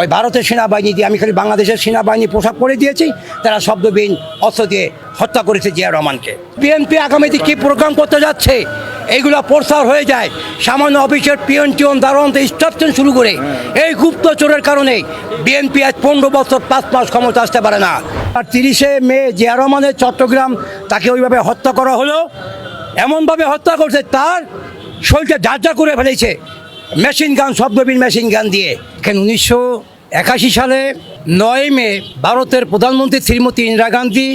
ওই ভারতের সেনাবাহিনী দিয়ে আমি খালি বাংলাদেশের সেনাবাহিনী পোশাক পরে দিয়েছি, তারা শব্দবিহীন অস্ত্র দিয়ে হত্যা করেছে জিয়া রহমানকে। বিএনপি আগামীতে কী প্রোগ্রাম করতে যাচ্ছে? এইগুলো প্রসার হয়ে যায়। সামান্য অফিসের পিয়ন টিয়ন থেকে স্টাফছেন শুরু করে। এই গুপ্তচরের কারণে বিএনপি আজ পনেরো বছর পাঁচ মাস ক্ষমতা আসতে পারে না। আর তিরিশে মে জিয়া রহমানের চট্টগ্রাম তাকে ওইভাবে হত্যা করা হলো। এমনভাবে হত্যা করছে, তার শরীরটা ঝাঁঝা করে ফেলেছে। মেশিন গান শব্দবিন মেশিন গান দিয়ে। এখানে উনিশশো একাশি সালে নয় মে ভারতের প্রধানমন্ত্রী শ্রীমতী ইন্দিরা গান্ধী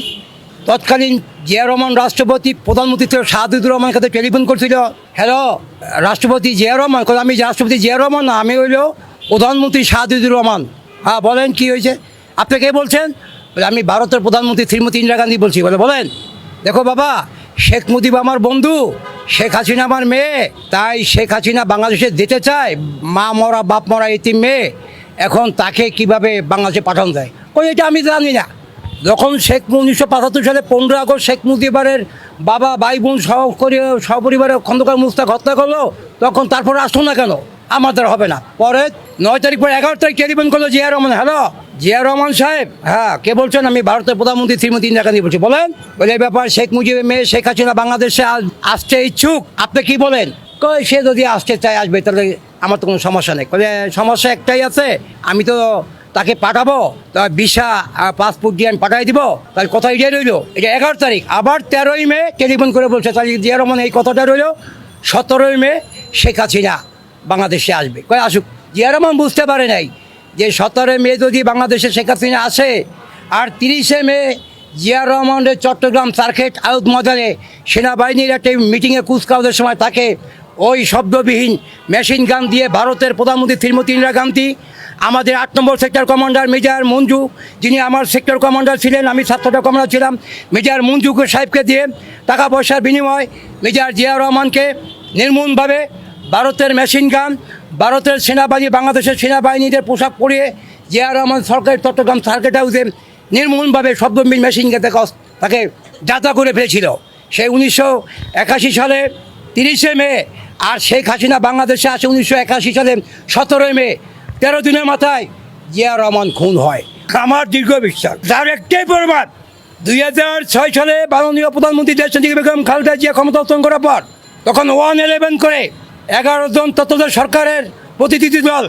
তৎকালীন জিয়া রহমান রাষ্ট্রপতি প্রধানমন্ত্রী ছিল শাহাদুর রহমানের কাছে টেলিফোন করছিল হ্যালো রাষ্ট্রপতি জিয়া রহমান আমি রাষ্ট্রপতি জিয়া রহমান না আমি হইল প্রধানমন্ত্রী শাহাদুর রহমান। হ্যাঁ বলেন কি হয়েছে? আপনি কে বলছেন? বলে, আমি ভারতের প্রধানমন্ত্রী শ্রীমতী ইন্দিরা গান্ধী বলছি। বলে বলেন দেখো বাবা শেখ মুজিব আমার বন্ধু। শেখ হাসিনা আমার মেয়ে, তাই শেখ হাসিনা বাংলাদেশে যেতে চায়, মা মরা, বাপ মরা এতিম মেয়ে, এখন তাকে কীভাবে বাংলাদেশে পাঠানো যায়? ওই এটা আমি জানি না। যখন শেখ উনিশশো পঁচাত্তর সালে পনেরো আগস্ট শেখ মুজিবারের বাবা, ভাই বোন সহ করে সপরিবারে খন্দকার মুস্তাক হত্যা করল, তখন তারপর আসলো না কেন? আমাদের হবে না। পরে নয় তারিখ পরে এগারো তারিখ টেলিফোন করল জিয়া রহমান, হ্যালো? জিয়া রহমান সাহেব হ্যাঁ কে বলছেন? আমি ভারতের প্রধানমন্ত্রী শ্রীমতী ইন্দিরা গান্ধী বলছি। বলেন, বলে ব্যাপার শেখ মুজিবের মেয়ে শেখ হাসিনা বাংলাদেশে আসতে ইচ্ছুক, আপনি কি বলেন? কই সে যদি আসতে চায়, আসবে, তাহলে আমার তো কোনো সমস্যা নেই। বলে, সমস্যা একটাই আছে, আমি তো তাকে পাঠাবো, তা ভিসা পাসপোর্ট দিয়ে আমি পাঠাই দিব, তাহলে কথা এটাই রইল। এটা এগারো তারিখ, আবার তেরোই মে, টেলিফোন করে বলছে, তাহলে জিয়া রহমান এই কথাটা রইল, সতেরোই মে শেখ হাসিনা বাংলাদেশে আসবে। কয়, আসুক। জিয়া রহমান বুঝতে পারে নাই যে সতেরো মে যদি বাংলাদেশে শেখ হাসিনা আসে, আর তিরিশে মে জিয়া রহমানের চট্টগ্রাম সার্কেট আউট ময়দানে সেনাবাহিনীর একটি মিটিংয়ে কুচকাওয়াজের সময় তাকে ওই শব্দবিহীন মেশিন গান দিয়ে ভারতের প্রধানমন্ত্রী শ্রীমতী ইন্দিরা গান্ধী, আমাদের আট নম্বর সেক্টর কমান্ডার মেজর মঞ্জু, যিনি আমার সেক্টর কমান্ডার ছিলেন, আমি সাতটা কমান্ডার ছিলাম, মেজর মঞ্জুকে সাহেবকে দিয়ে টাকা পয়সার বিনিময় মেজর জিয়া রহমানকে নির্মূলভাবে ভারতের মেশিন গান ভারতের সেনাবাহিনী বাংলাদেশের সেনাবাহিনীদের পোশাক পরিয়ে জিয়া রহমান সরকারি, চট্টগ্রাম সার্কিট হাউসে নির্মূলভাবে শব্দমিল মেশিন গান তাকে তাকে যাতা করে ফেলেছিল। সেই উনিশশো একাশি সালে তিরিশে মে, আর শেখ হাসিনা বাংলাদেশে আসে উনিশশো একাশি সালে সতেরোই মে, তেরো দিনের মাথায় জিয়া রহমান খুন হয়। আমার দীর্ঘ বিশ্বাস, তার একটাই প্রমাণ, দুই হাজার ছয় সালে মাননীয় প্রধানমন্ত্রী দেশনীতি বেগম খালেদা জিয়া ক্ষমতা করার পর, তখন ওয়ান ইলেভেন করে এগারো জন তত্ত্বাবধায়ক সরকারের প্রতিনিধি দল,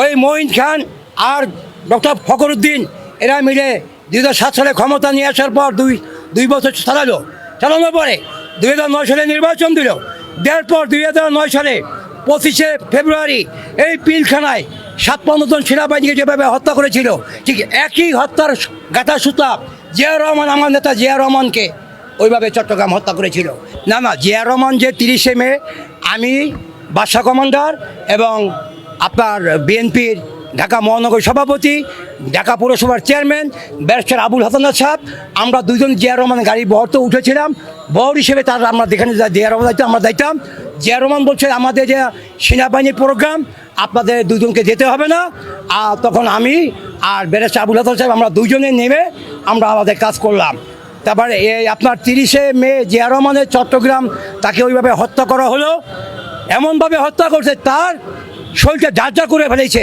ওই মঈন খান আর ডক্টর ফখরুদ্দিন, এরা মিলে দুই হাজার সাত সালে ক্ষমতা নিয়ে আসার পর দুই দুই বছর চালালো। চালানোর পরে দুই হাজার নয় সালে নির্বাচন দিল। দেওয়ার পর দুই হাজার নয় সালে পঁচিশে ফেব্রুয়ারি এই পিলখানায় সাতপান্ন জন সেনাবাহিনীকে যেভাবে হত্যা করেছিল, ঠিক একই হত্যার গাথা সুতা জিয়া রহমান, আমার নেতা জিয়া রহমানকে ওইভাবে চট্টগ্রাম হত্যা করেছিল। না না, জিয়া রহমান যে তিরিশে মে, আমি বাদশা কমান্ডার এবং আপনার বিএনপির ঢাকা মহানগর সভাপতি, ঢাকা পৌরসভার চেয়ারম্যান, ব্যারিস্টার আবুল হাসানার সাহেব আমরা দুজন জিয়া রহমান গাড়ি বহর তো উঠেছিলাম। বহর হিসেবে তার আমরা যেখানে জিয়া রহমান দায়িত্ব আমরা যাইতাম জিয়া রহমান বলছে, আমাদের যে সেনাবাহিনীর প্রোগ্রাম আপনাদের দুজনকে যেতে হবে না। আর তখন আমি আর ব্যারিস্টার আবুল হাসান সাহেব আমরা দুজনে নেমে আমরা আমাদের কাজ করলাম। তারপরে এই আপনার তিরিশে মে জিয়া রহমানের চট্টগ্রাম তাকে ওইভাবে হত্যা করা হলো। এমনভাবে হত্যা করছে, তার শরীরটা ঝাঁঝা করে ফেলেছে।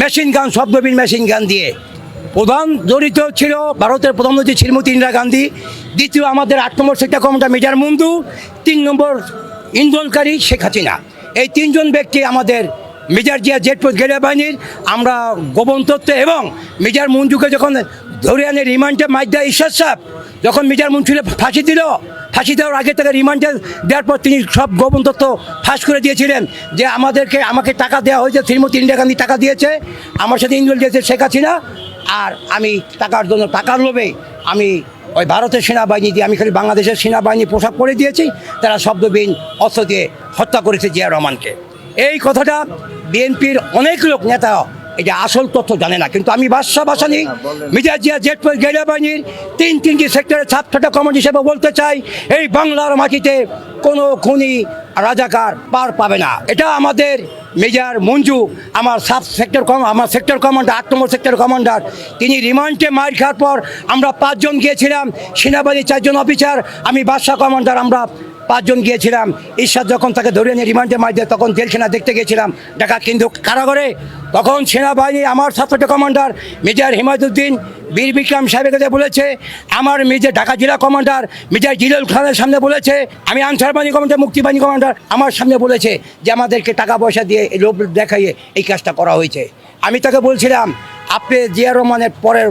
মেশিন গান শব্দবিন মেশিন গান দিয়ে। প্রধান জড়িত ছিল ভারতের প্রধানমন্ত্রী শ্রীমতী ইন্দিরা গান্ধী, দ্বিতীয় আমাদের আট নম্বর সেক্টর কমান্ডার মেজর মুন্দু, তিন নম্বর ইন্ধনকারী শেখ হাসিনা। এই তিনজন ব্যক্তি আমাদের মেজর জিয়া জেটপোর্ট গেরিয়া বাহিনীর আমরা গোপন তথ্য এবং মেজর মঞ্জুকে যখন ধরে আনে রিমান্ডে মাইদা ঈশ্বর সাহেব। যখন মেজর মঞ্জুরে ফাঁসি দিল, ফাঁসি দেওয়ার আগে থেকে রিমান্ডে দেওয়ার পর তিনি সব গোপন তথ্য ফাঁস করে দিয়েছিলেন যে আমাদেরকে, আমাকে টাকা দেওয়া হয়েছে, শ্রীমতী ইন্দিরা গান্ধী টাকা দিয়েছে, আমার সাথে ইনভেল দিয়েছে শেখ হাসিনা আর আমি টাকার জন্য টাকার লোভে আমি ওই ভারতের সেনাবাহিনী দিয়ে, আমি খালি বাংলাদেশের সেনাবাহিনী পোশাক পরে দিয়েছি, তারা শব্দবিহীন অস্ত্র দিয়ে হত্যা করেছে জিয়া রহমানকে। এই কথাটা বিএনপির অনেক লোক নেতা এটা আসল তথ্য জানে না কিন্তু আমি বাদশাহ বাসানি মিজাজ জিয়া জেটপুর গেরিয়া বাহিনীর তিন তিনটি সেক্টরের ছাত্রটা কমান্ড হিসেবে বলতে চাই এই বাংলার মাটিতে কোনো খুনি রাজাকার পার পাবে না। এটা আমাদের মেজর মঞ্জু আমার সাব সেক্টর কম আমার সেক্টর কমান্ডার আট নম্বর সেক্টর কমান্ডার তিনি রিমান্ডে মার খাওয়ার পর আমরা পাঁচজন গিয়েছিলাম সেনাবাহিনীর চারজন অফিসার আমি বাদশাহ কমান্ডার আমরা পাঁচজন গিয়েছিলাম। ঈশ্বর যখন তাকে ধরে নিয়ে রিমান্ডে মারছে তখন জেলখানা দেখতে গিয়েছিলাম। ঢাকা কিন্তু কারাগারে তখন সেনাবাহিনী, আমার ছাত্রটা কমান্ডার মেজর হিমায়তুদ্দিন, বীর বিক্রম সাহেবের কাছে বলেছে, আমার মেজর ঢাকা জেলা কমান্ডার মেজর জিলুল খানের সামনে বলেছে, আমি আনসার বাহিনী কমান্ডার মুক্তিবাহিনী কমান্ডার, আমার সামনে বলেছে যে আমাদেরকে টাকা পয়সা দিয়ে এই লোভ দেখাইয়ে এই কাজটা করা হয়েছে। আমি তাকে বলছিলাম, আপনি জিয়া রহমানের পরের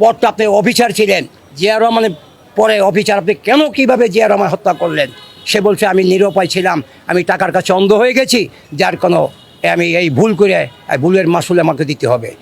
পর তো আপনি অফিসার ছিলেন। জিয়া রহমানের পরে অফিসার, আপনি কেন কীভাবে জিয়া রহমান হত্যা করলেন? সে বলছে, আমি নিরুপায় ছিলাম, আমি টাকার কাছে অন্ধ হয়ে গেছি, যার কোনো, আমি এই ভুল করে ভুলের মাসুল আমাকে দিতে হবে।